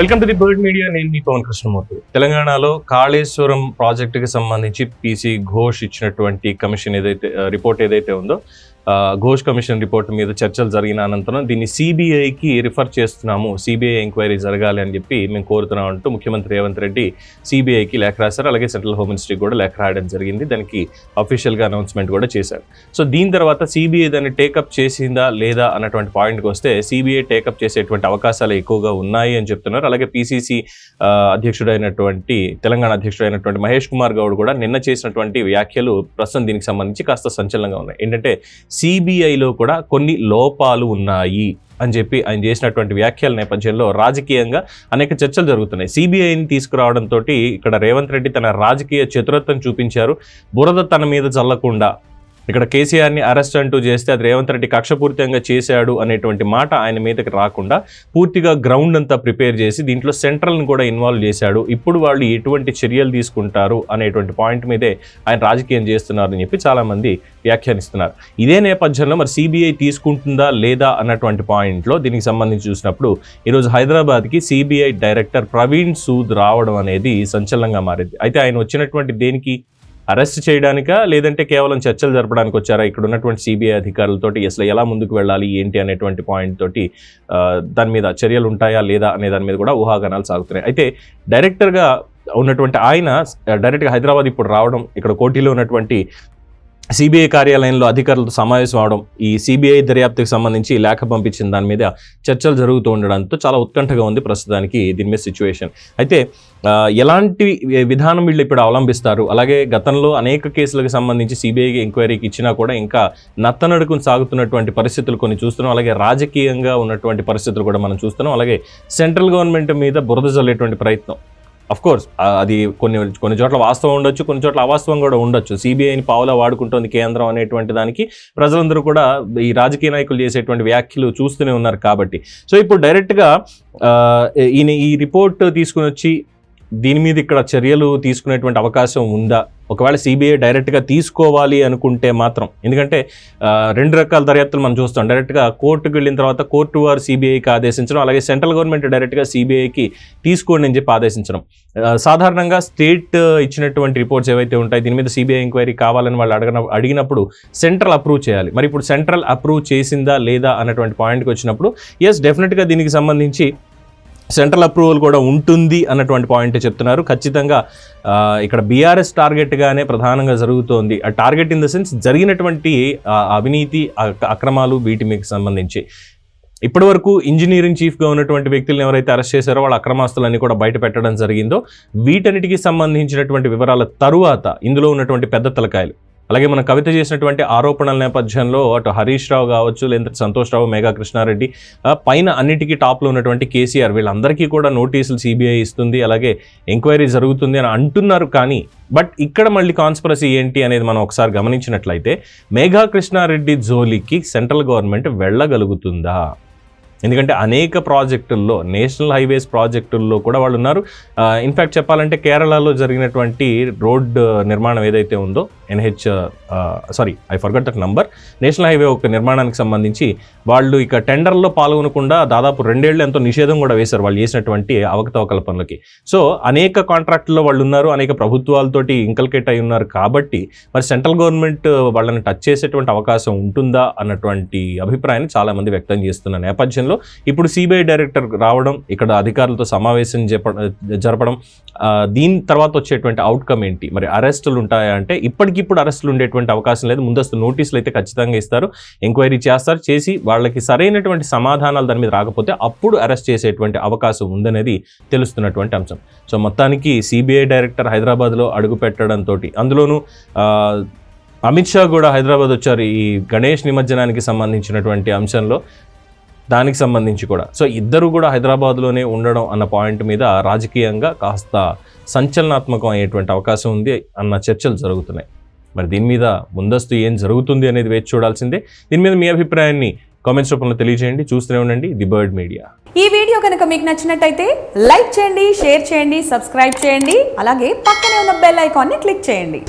Welcome to the Bird Media నేను మీ పవన్ కృష్ణమూర్తి. తెలంగాణలో కాళేశ్వరం ప్రాజెక్టుకి సంబంధించి పీసీ ఘోష్ ఇచ్చినటువంటి కమిషన్ ఏదైతే రిపోర్ట్ ఏదైతే ఉందో ఘోష్ కమిషన్ రిపోర్ట్ మీద చర్చలు జరిగిన అనంతరం దీన్ని సిబిఐకి రిఫర్ చేస్తున్నాము సిబిఐ ఎంక్వైరీ జరగాలి అని చెప్పి మేము కోరుతున్నాం అంటూ ముఖ్యమంత్రి రేవంత్ రెడ్డి సిబిఐకి లేఖ రాశారు. అలాగే సెంట్రల్ హోమ్ మినిస్ట్రీకి కూడా లేఖ రాయడం జరిగింది. దానికి అఫీషియల్గా అనౌన్స్మెంట్ కూడా చేశారు. సో దీని తర్వాత సిబిఐ దాన్ని టేకప్ చేసిందా లేదా అన్నటువంటి పాయింట్కి వస్తే సిబిఐ టేకప్ చేసేటువంటి అవకాశాలు ఎక్కువగా ఉన్నాయి అని చెప్తున్నారు. అలాగే పిసిసి అధ్యక్షుడైనటువంటి తెలంగాణ అధ్యక్షుడైనటువంటి మహేష్ కుమార్ గౌడ్ కూడా నిన్న చేసినటువంటి వ్యాఖ్యలు ప్రస్తుతం దీనికి సంబంధించి కాస్త సంచలనంగా ఉన్నాయి. ఏంటంటే సిబిఐలో కూడా కొన్ని లోపాలు ఉన్నాయి అని చెప్పి ఆయన చేసినటువంటి వ్యాఖ్యల నేపథ్యంలో రాజకీయంగా అనేక చర్చలు జరుగుతున్నాయి. సిబిఐని తీసుకురావడంతో ఇక్కడ రేవంత్ రెడ్డి తన రాజకీయ చతురత్వం చూపించారు. బురద తన మీద చల్లకుండా ఇక్కడ కేసీఆర్ని అరెస్ట్ అంటూ చేస్తే అది రేవంత్ రెడ్డి కక్షపూరితంగా చేశాడు అనేటువంటి మాట ఆయన మీదకి రాకుండా పూర్తిగా గ్రౌండ్ అంతా ప్రిపేర్ చేసి దీంట్లో సెంట్రల్ని కూడా ఇన్వాల్వ్ చేశాడు. ఇప్పుడు వాళ్ళు ఎటువంటి చర్యలు తీసుకుంటారు అనేటువంటి పాయింట్ మీదే ఆయన రాజకీయం చేస్తున్నారని చెప్పి చాలామంది వ్యాఖ్యానిస్తున్నారు. ఇదే నేపథ్యంలో మరి సిబిఐ తీసుకుంటుందా లేదా అన్నటువంటి పాయింట్లో దీనికి సంబంధించి చూసినప్పుడు ఈరోజు హైదరాబాద్కి సిబిఐ డైరెక్టర్ ప్రవీణ్ సూద్ రావడం అనేది సంచలనంగా మారింది. అయితే ఆయన వచ్చినటువంటి దేనికి? అరెస్ట్ చేయడానికా లేదంటే కేవలం చర్చలు జరపడానికి వచ్చారా? ఇక్కడ ఉన్నటువంటి సిబిఐ అధికారులతోటి అసలు ఎలా ముందుకు వెళ్ళాలి ఏంటి అనేటువంటి పాయింట్ తోటి దాని మీద చర్యలు ఉంటాయా లేదా అనే దాని మీద కూడా ఊహాగానాలు సాగుతున్నాయి. అయితే డైరెక్టర్గా ఉన్నటువంటి ఆయన డైరెక్ట్గా హైదరాబాద్ ఇప్పుడు రావడం ఇక్కడ కోటిలో ఉన్నటువంటి సిబిఐ కార్యాలయంలో అధికారులతో సమావేశం అవడం ఈ సిబిఐ దర్యాప్తుకు సంబంధించి లేఖ పంపించిన దాని మీద చర్చలు జరుగుతూ ఉండడంతో చాలా ఉత్కంఠగా ఉంది ప్రస్తుతానికి దీని మీద సిచ్యువేషన్. అయితే ఎలాంటి విధానం వీళ్ళు ఇప్పుడు అవలంబిస్తారు? అలాగే గతంలో అనేక కేసులకు సంబంధించి సిబిఐ ఎంక్వైరీకి ఇచ్చినా కూడా ఇంకా నత్తనడుకుని సాగుతున్నటువంటి పరిస్థితులు కొన్ని చూస్తున్నాం. అలాగే రాజకీయంగా ఉన్నటువంటి పరిస్థితులు కూడా మనం చూస్తున్నాం. అలాగే సెంట్రల్ గవర్నమెంట్ మీద బురద జల్లేటువంటి ప్రయత్నం అఫ్ కోర్స్ అది కొన్ని కొన్ని చోట్ల వాస్తవం ఉండొచ్చు కొన్ని చోట్ల అవాస్తవం కూడా ఉండొచ్చు. సిబిఐని పావులా వాడుకుంటోంది కేంద్రం అనేటువంటి దానికి. ప్రజలందరూ కూడా ఈ రాజకీయ నాయకులు చేసేటువంటి వ్యాఖ్యలు చూస్తూనే ఉన్నారు కాబట్టి. సో ఇప్పుడు డైరెక్ట్గా ఈయన ఈ రిపోర్ట్ తీసుకుని వచ్చి దీని మీద ఇక్కడ చర్యలు తీసుకునేటువంటి అవకాశం ఉందా? ఒకవేళ సిబిఐ డైరెక్ట్గా తీసుకోవాలి అనుకుంటే మాత్రం. ఎందుకంటే రెండు రకాల దర్యాప్తులు మనం చూస్తాం. డైరెక్ట్గా కోర్టుకు వెళ్ళిన తర్వాత కోర్టు వారు సిబిఐకి ఆదేశించడం అలాగే సెంట్రల్ గవర్నమెంట్ డైరెక్ట్గా సిబిఐకి తీసుకోండి అని చెప్పి ఆదేశించడం. సాధారణంగా స్టేట్ ఇచ్చినటువంటి రిపోర్ట్స్ ఏవైతే ఉంటాయి దీని మీద సిబిఐ ఎంక్వైరీ కావాలని వాళ్ళు అడగన అడిగినప్పుడు సెంట్రల్ అప్రూవ్ చేయాలి. మరి ఇప్పుడు సెంట్రల్ అప్రూవ్ చేసిందా లేదా అన్నటువంటి పాయింట్కి వచ్చినప్పుడు ఎస్ డెఫినెట్గా దీనికి సంబంధించి సెంట్రల్ అప్రూవల్ కూడా ఉంటుంది అన్నటువంటి పాయింట్ చెప్తున్నారు. ఖచ్చితంగా ఇక్కడ బీఆర్ఎస్ టార్గెట్గానే ప్రధానంగా జరుగుతోంది. ఆ టార్గెట్ ఇన్ ద సెన్స్ జరిగినటువంటి అవినీతి అక్రమాలు వీటి మీకు సంబంధించి. ఇప్పటి వరకు ఇంజనీరింగ్ చీఫ్గా ఉన్నటువంటి వ్యక్తులను ఎవరైతే అరెస్ట్ చేశారో వాళ్ళ అక్రమాస్తులన్నీ కూడా బయట పెట్టడం జరిగిందో వీటన్నిటికీ సంబంధించినటువంటి వివరాల తరువాత ఇందులో ఉన్నటువంటి పెద్ద తలకాయలు. అలాగే మన కవిత చేసినటువంటి ఆరోపణల నేపథ్యంలో అటు హరీష్ రావు కావచ్చు లేదంటే సంతోష్ రావు మేఘా కృష్ణారెడ్డి పైన అన్నిటికీ టాప్లో ఉన్నటువంటి కేసీఆర్ వీళ్ళందరికీ కూడా నోటీసులు సిబిఐ ఇస్తుంది అలాగే ఎంక్వైరీ జరుగుతుంది అని అంటున్నారు కానీ బట్ ఇక్కడ మళ్ళీ కాన్స్పరసీ ఏంటి అనేది మనం ఒకసారి గమనించినట్లయితే మేఘా కృష్ణారెడ్డి జోలికి సెంట్రల్ గవర్నమెంట్ వెళ్ళగలుగుతుందా? ఎందుకంటే అనేక ప్రాజెక్టుల్లో నేషనల్ హైవేస్ ప్రాజెక్టుల్లో కూడా వాళ్ళు ఉన్నారు ఇన్ఫ్యాక్ట్ చెప్పాలంటే కేరళలో జరిగినటువంటి రోడ్ నిర్మాణం ఏదైతే ఉందో NH sorry I forgot that number national highway ఒక నిర్మాణానికి సంబంధించి వాళ్ళు ఇక టెండర్లో పాల్గొనకుండా దాదాపు రెండేళ్ళు ఎంతో నిషేధం కూడా వేశారు వాళ్ళు చేసినటువంటి అవకతవకల పనులకి. సో అనేక కాంట్రాక్టుల్లో వాళ్ళు ఉన్నారు అనేక ప్రభుత్వాలతోటి ఇంకల్కేట్ అయి ఉన్నారు కాబట్టి మరి సెంట్రల్ గవర్నమెంట్ వాళ్ళని టచ్ చేసేటువంటి అవకాశం ఉంటుందా అన్నటువంటి అభిప్రాయాన్ని చాలామంది వ్యక్తం చేస్తున్న నేపథ్యంలో ఇప్పుడు సిబిఐ డైరెక్టర్ రావడం ఇక్కడ అధికారులతో సమావేశం జరపడం దీని తర్వాత వచ్చేటువంటి అవుట్కమ్ ఏంటి? మరి అరెస్టులు ఉంటాయా అంటే ఇప్పటికిప్పుడు అరెస్టులు ఉండేటువంటి అవకాశం లేదు. ముందస్తు నోటీసులు అయితే ఖచ్చితంగా ఇస్తారు. ఎంక్వైరీ చేస్తారు. చేసి వాళ్ళకి సరైనటువంటి సమాధానాలు దాని మీద రాకపోతే అప్పుడు అరెస్ట్ చేసేటువంటి అవకాశం ఉందనేది తెలుస్తున్నటువంటి అంశం. సో మొత్తానికి సిబిఐ డైరెక్టర్ హైదరాబాద్లో అడుగు పెట్టడంతో అందులోనూ అమిత్ షా కూడా హైదరాబాద్ వచ్చారు ఈ గణేష్ నిమజ్జనానికి సంబంధించినటువంటి అంశంలో. దానికి సంబంధించి కూడా. సో ఇద్దరు కూడా హైదరాబాద్లోనే ఉండడం అన్న పాయింట్ మీద రాజకీయంగా కాస్త సంచలనాత్మకం అయ్యేటువంటి అవకాశం ఉంది అన్న చర్చలు జరుగుతున్నాయి. మరి దీని మీద ముందస్తు ఏం జరుగుతుంది అనేది వేచి చూడాల్సిందే. దీని మీద మీ అభిప్రాయాన్ని కామెంట్స్ రూపంలో తెలియజేయండి. చూస్తూనే ఉండండి ది బర్డ్ మీడియా. ఈ వీడియో కనుక మీకు నచ్చినట్టయితే లైక్ చేయండి షేర్ చేయండి సబ్స్క్రైబ్ చేయండి అలాగే పక్కనే ఉన్న బెల్ ఐకాన్ని క్లిక్ చేయండి.